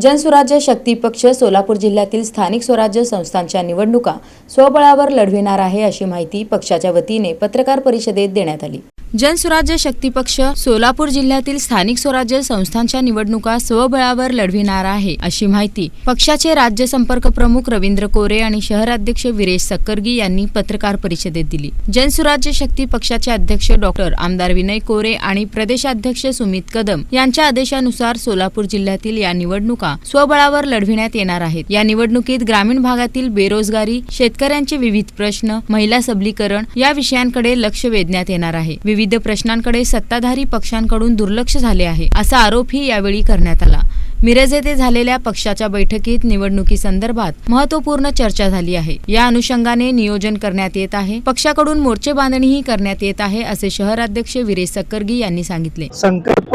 जनसुराज्य शक्ती पक्ष सोलापूर जिल्ह्यातील स्थानिक स्वराज्य संस्थांच्या निवडणुका स्वबळावर लढविणार आहे अशी माहिती पक्षाच्या वतीने पत्रकार परिषदेत देण्यात आली. जनसुराज्य शक्ती पक्ष सोलापूर जिल्ह्यातील स्थानिक स्वराज्य संस्थांच्या निवडणुका स्वबळावर लढविणार आहे अशी माहिती पक्षाचे राज्य संपर्क प्रमुख रवींद्र कोरे आणि शहराध्यक्ष विरेश सक्करगी यांनी पत्रकार परिषदेत दिली. जनसुराज्य शक्ती पक्षाचे अध्यक्ष डॉक्टर आमदार विनय कोरे आणि प्रदेशाध्यक्ष सुमित कदम यांच्या आदेशानुसार सोलापूर जिल्ह्यातील या निवडणुका स्वबळावर लढविण्यात येणार आहेत. या निवडणुकीत ग्रामीण भागातील बेरोजगारी शेतकऱ्यांचे विविध प्रश्न महिला सबलीकरण या विषयांकडे लक्ष वेधण्यात येणार आहे. विविध प्रश्नांकडे सत्ताधारी पक्षांकडून दुर्लक्ष झाले आहे असा आरोपही यावेळी करण्यात आला. मिरज येथे झालेल्या पक्षाच्या बैठकीत निवडणुकीसंदर्भात महत्त्वपूर्ण चर्चा झाली आहे. या अनुषंगाने नियोजन करण्यात येत आहे. पक्षाकडून मोर्चे बांधणीही करण्यात येत आहे असे शहराध्यक्ष विरेश सक्करगी यांनी सांगितले. संकल्प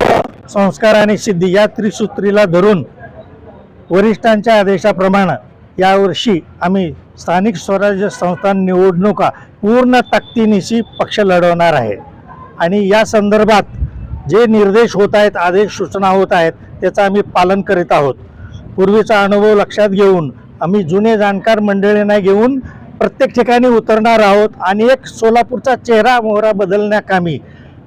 संस्कार आणि सिद्धी या त्रिसूत्रीला धरून वरिष्ठांच्या आदेशाप्रमाणे यावर्षी आम्ही स्थानिक स्वराज्य संस्था निवडणुका पूर्ण ताकदीनिशी पक्ष लढवणार आहे. आणि या संदर्भात जे निर्देश होत आहेत आदेश सूचना होत आहेत त्याचं आम्ही पालन करीत आहोत. पूर्वीचा अनुभव लक्षात घेऊन आम्ही जुने जाणकार मंडळींना घेऊन प्रत्येक ठिकाणी उतरणार आहोत आणि एक सोलापूरचा चेहरा मोहरा बदलण्याकामी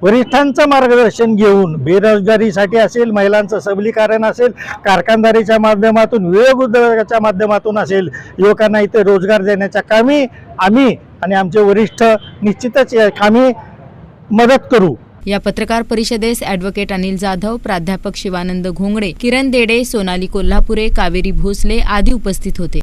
वरिष्ठांचं मार्गदर्शन घेऊन बेरोजगारीसाठी असेल महिलांचं सबलीकरण असेल कारखानदारीच्या माध्यमातून विवेक उद्योगाच्या माध्यमातून असेल युवकांना इथे रोजगार देण्याच्या कामी आम्ही आणि आमचे वरिष्ठ निश्चितच कामी मदत करू. या पत्रकार परिषदेस ॲडव्होकेट अनिल जाधव प्राध्यापक शिवानंद घोंगडे किरण देडे सोनाली कोल्हापुरे कावेरी भोसले आदी उपस्थित होते.